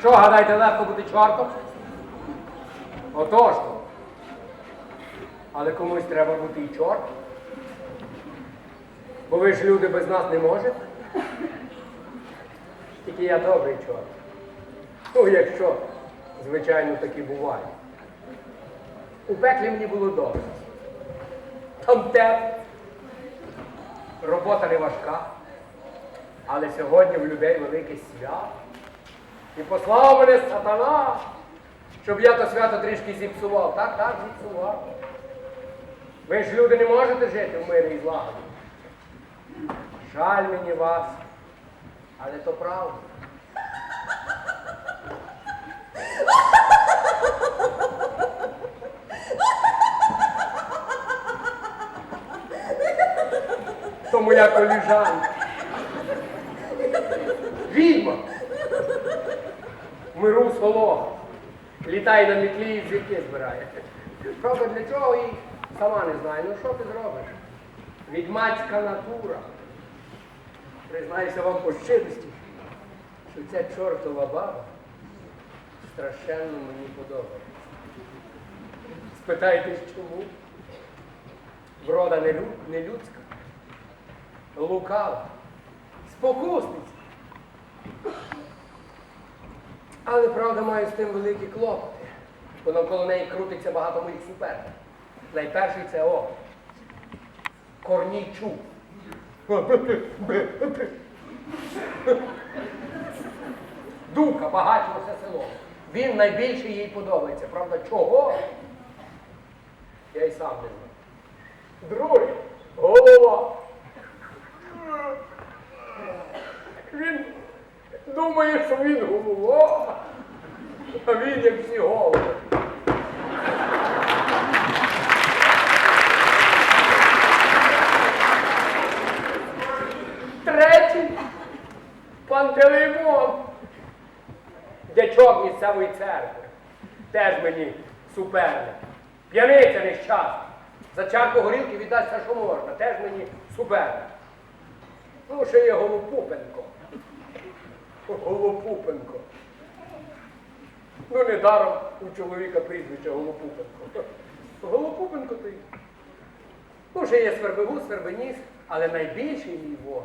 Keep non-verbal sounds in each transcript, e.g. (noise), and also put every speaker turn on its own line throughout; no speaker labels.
Що, гадаєте, легко бути чортом? Отож. то. Але комусь треба бути і чорт. Бо ви ж люди без нас не можете. Тільки я добрий чорт. Ну, якщо, звичайно, таки буває. У пеклі мені було добре. Там тепло. Робота не важка. Але сьогодні в людей велике свято. І послав мене сатана, щоб я то свято трішки зіпсував. Так, так, зіпсував. Ви ж люди не можете жити в мирі і злагоді. Жаль мені вас, але то правда. То моя коліжанка. Відьма. Миру соло. Літає на мітлі і звідки збирає. Правда, для чого і сама не знаю. Ну що ти зробиш? Відьмацька натура. Признаюся вам по щирості, що ця чортова баба страшенно мені подобається. Спитаєтесь чому? Врода не людська, лукава, спокусниця. Але правда маю з тим великі клопоти, бо навколо неї крутиться багато моїх суперників. Найперший це о. Корнійчук. Дука, багатше все село. Він найбільше їй подобається. Правда, чого? Я й сам не знаю. Другий голова. Він думає, що він голова, а він як всі голови. Третій Пантелеймон, дячок місцевої церкви. Теж мені суперник. П'яниця нещасна. За чарку горілки віддасть все, що можна. Теж мені суперник. Ну, ще є Голопупенко. Голопупенко. Ну, недаром у чоловіка прізвище Голопупенко. Голопупенко ти. Ну, ще є Свербегу, Свербеніс, але найбільший мій ворог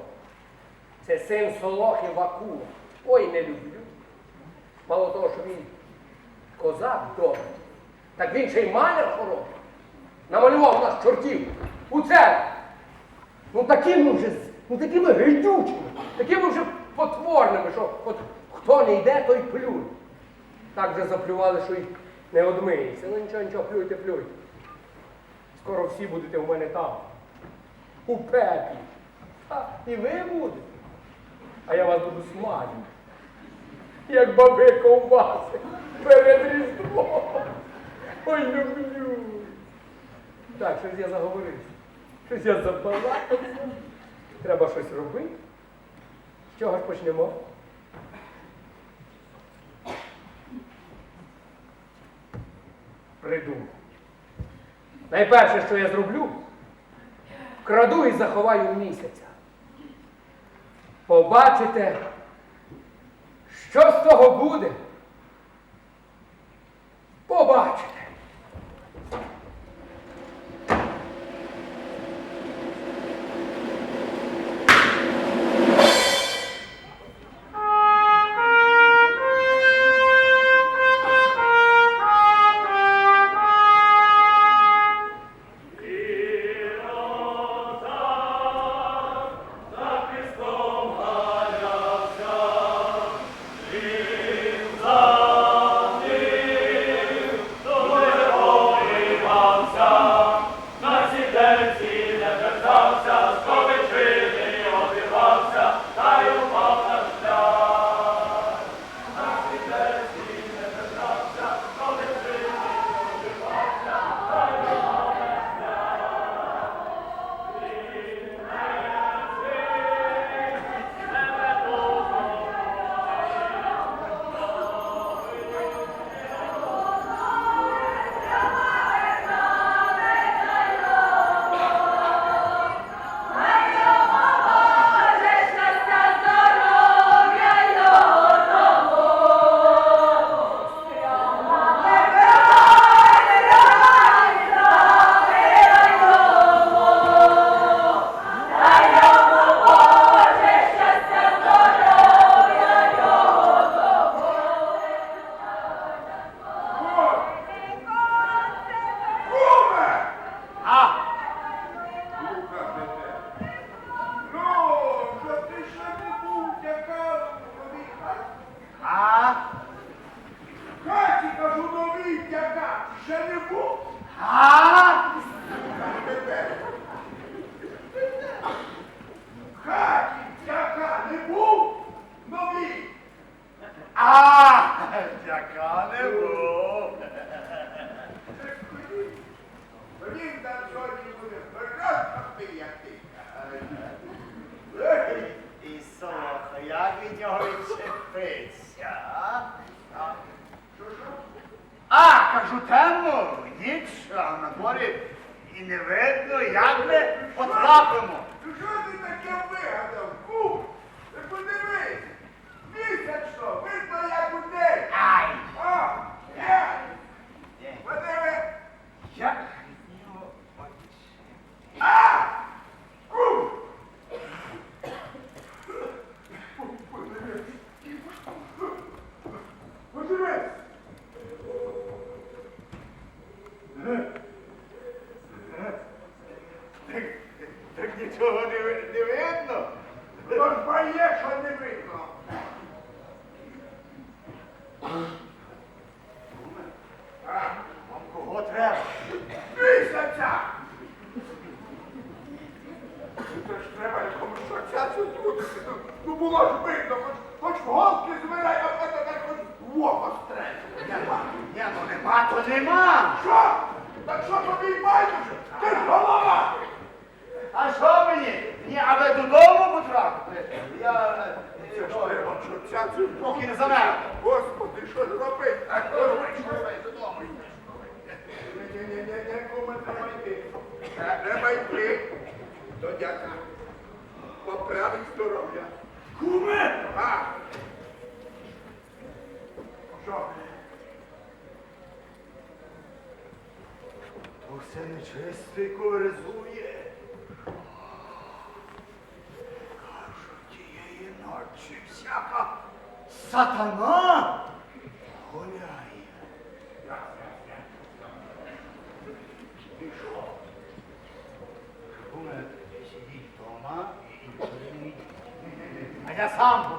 це син Солохи Вакула. Ой, не люблю. Мало того, що він козак добрий, так він ще й маляр хороший. Намалював нас чортів у церкві. Ну такими вже, ну такими гидючими, такими вже потворними, що от хто не йде, той плює. Так вже заплювали, що й не одмиється. Ну нічого, нічого, плюйте, плюйте. Скоро всі будете у мене там. У пеклі. А, і ви будете. А я вас буду смажити. Як баби ковбаси перед різдвом. Ой, люблю. Так, щось я заговорився. Щось я забалакався. Треба щось робити. З чого ж почнемо? Придумав. Найперше, що я зроблю, вкраду і заховаю місяця. Побачите, що з того буде. Побачите.
ну як ми потрапимо
To
se nečestniku razumije. Kažu ti je inače всяка сатана гуляє.
Пішов.
Умер сидіть вдома, а я сам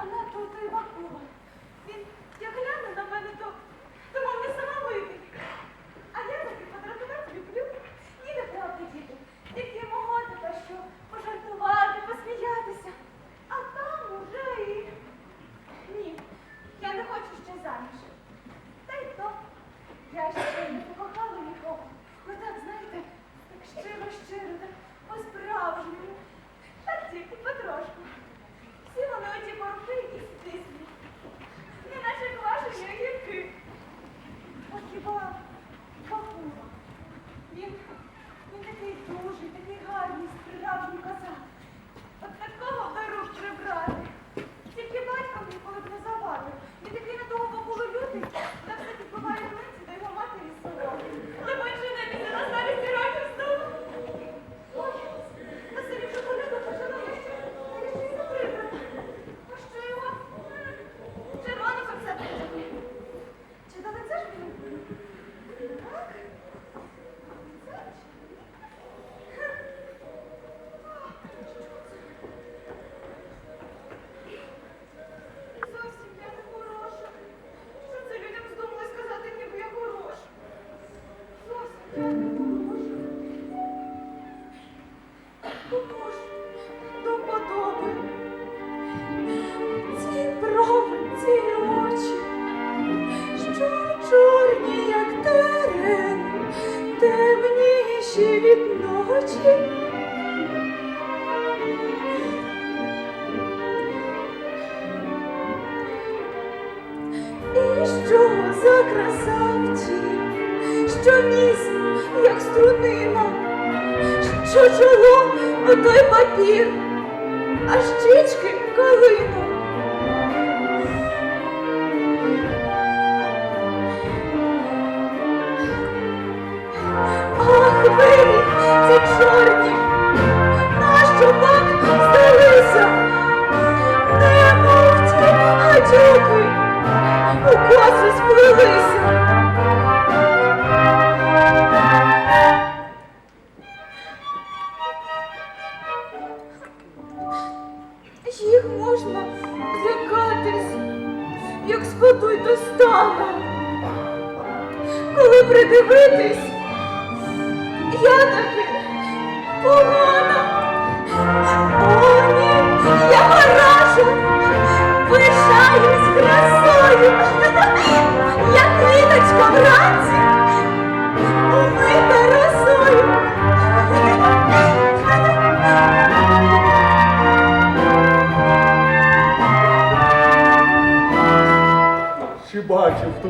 А
надто той Бакуба. Він як гляне на мене,
то Buradayız.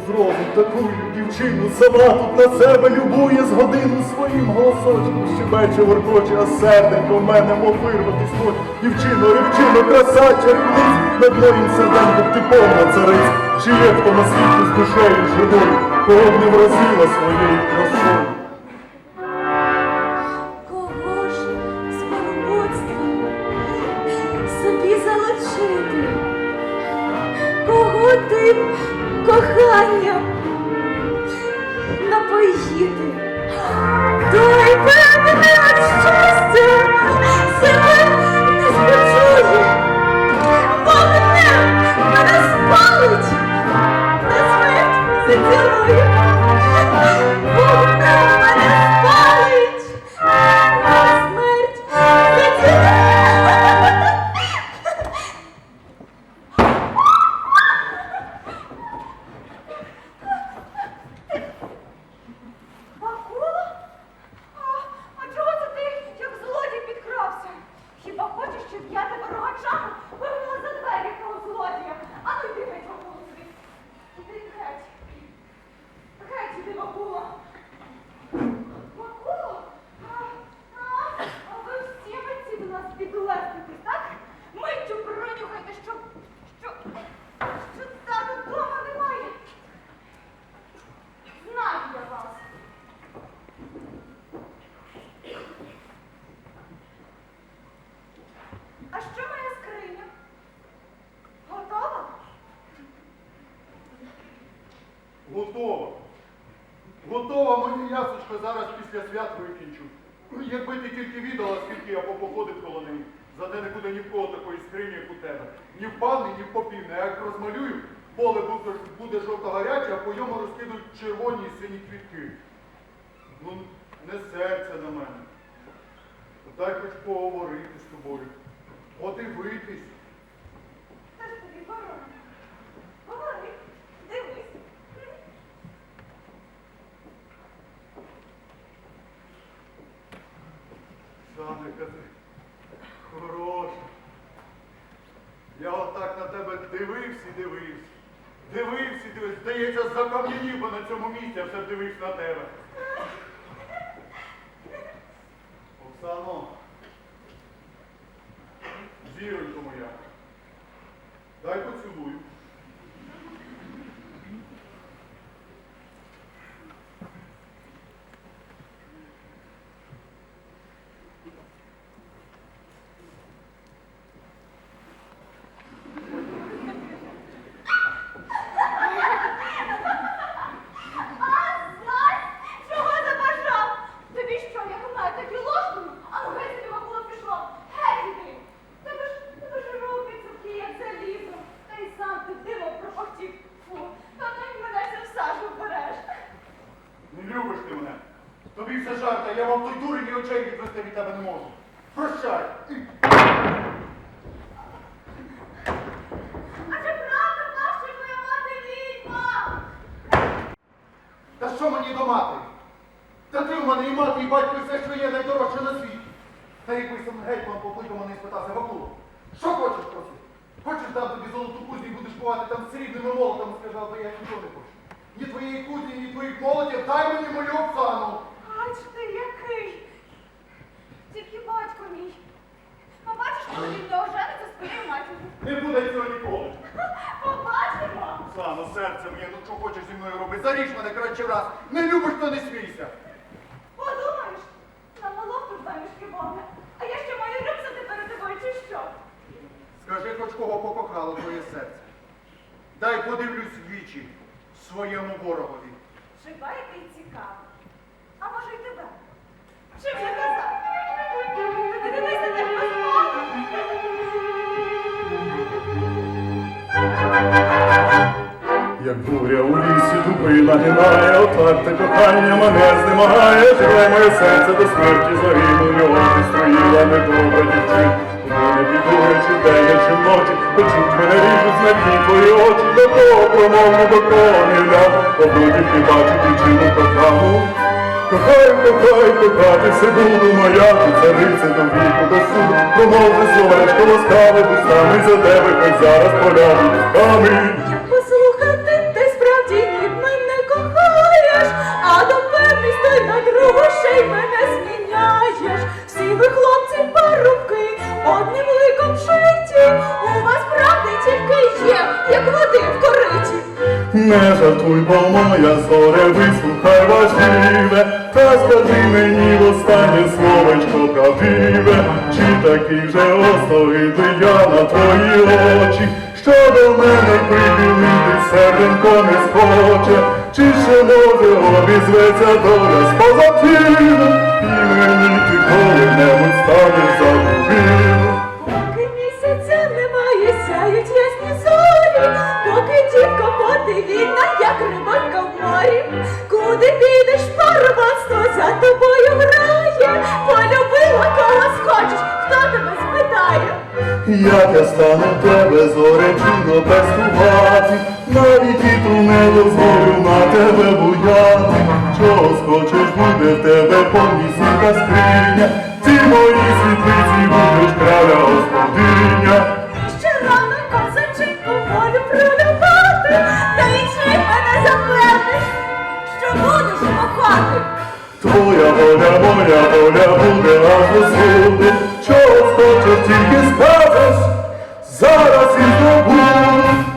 Хто таку дівчину сама тут на себе любує з годину своїм голосочком щебече воркоче, а серденько в мене мов вирватись хоче. Дівчино, рибчино, краса, чарівниць, над моїм серденьком ти повна цариць. Чи є хто на світі з душею живою, кого б не вразила своєю красою?
Собі залучити? Кого ти коханням напоїти? Той Готова.
Готова, моя ясочка, зараз після свят викінчу. Якби ти тільки віддала, скільки я попоходив коло неї. Зате не буде ні в кого такої скрині, як у тебе. Ні в панни, ні в попівни. А як розмалюю, поле буде, буде жовто-гаряче, а по ньому розкидуть червоні і сині квітки. Ну, не серце на мене. Дай хоч поговорити з тобою. Подивитись.
Та ж
Саме кажи, хороша. Я отак на тебе дивився і дивився. Дивився і дивився. Здається, закам'янів, бо на цьому місці я все дивився на тебе. Оксано, зіронько моя, дай поцілую.
А знаєш, чого забажав? Тобі що, я знаю, такі ложкою? А ну геть тобі Вакула пішло. Геть іди. Тебе ж, тебе ж руки сухі, як залізо. Та й сам ти диво пропахтів. Фу, та ну мене це в сажу береш.
Не любиш ти мене. Тобі все жарта, я вам той дурень і очей відвести від тебе не можу. Прощай.
А чи правда так, що твоя мати відьма?
Та що мені до матері? Та ти в мене і мати, і батько, і все, що є найдорожче на світі. Та якби сам гетьман покликав мене і спитався, Вакуло, що хочеш просити? Хочеш дам тобі золоту кузню і будеш бувати там срібними молотами, сказав, то я нічого не хочу. Ні твоєї кузні, ні твоїх молотів, дай мені мою Оксану.
Ач ти який! Тільки батько мій. Побачиш, коли він ожениться з твоєю матір'ю.
Не буде цього ніколи. (laughs)
Побачимо!
Оксано, серце моє, ну що хочеш зі мною робити? Заріж мене краще раз. Не любиш, то не смійся.
Подумаєш, на молоку заміжки вогне. А я ще маю рюкзати перед тобою, чи що?
Скажи, хоч кого покохало твоє серце. Дай подивлюсь в вічі своєму ворогові.
Хіба який цікавий. А може й тебе? Чи вже казав? Ти дивися, так безмовно.
Як буря у лісі дуби нагинає, отак те кохання мене знемагає, живе моє серце до смерті загинули, очі строїла недобра дівчин. Не піду, я чи вночі, печуть мене ріжуть на очі, до кого промовлю, до одну тільки бачу дівчину кохану. Кохай, кохай, кохати все буду, моя ти цариця до віку, до суду, промовлю словечко ласкаве, устами за тебе, хоч зараз полягу камінь.
Як послухати, ти справді ні мене кохаєш, а до певність ти на другу ще й мене зміняєш. Ви хлопці парубки, одним ликом шиті, у вас правди тільки є, як води в кориті.
Не жартуй, бо моя зоре, вислухай важливе, та скажи мені в останнє словечко правдиве, чи такий же остогидний я на твої очі, що до мене прихилити серденько не схоче, чи ще може обізветься доля з позатину, і мені ти коли-небудь станеш за другим.
Поки місяця немає, сяють ясні зорі, поки дівка подивіна, як рибонька в морі. Куди підеш, парубанство за тобою грає, полюбила кого схочеш, хто тебе спитає?
Як я стану тебе зоречино пестувати, навіть вітру не дозволю на тебе буяти. Чого схочеш буде в тебе повнісінька скриня, ти моїй світлиці будеш краля господиня.
Ще рано козаченьку волю пролюбати, та чи мене запевниш, що будеш кохати.
Твоя воля, моя воля буде аж до суду. Чого схочеш, тільки скажеш, зараз і здобуду.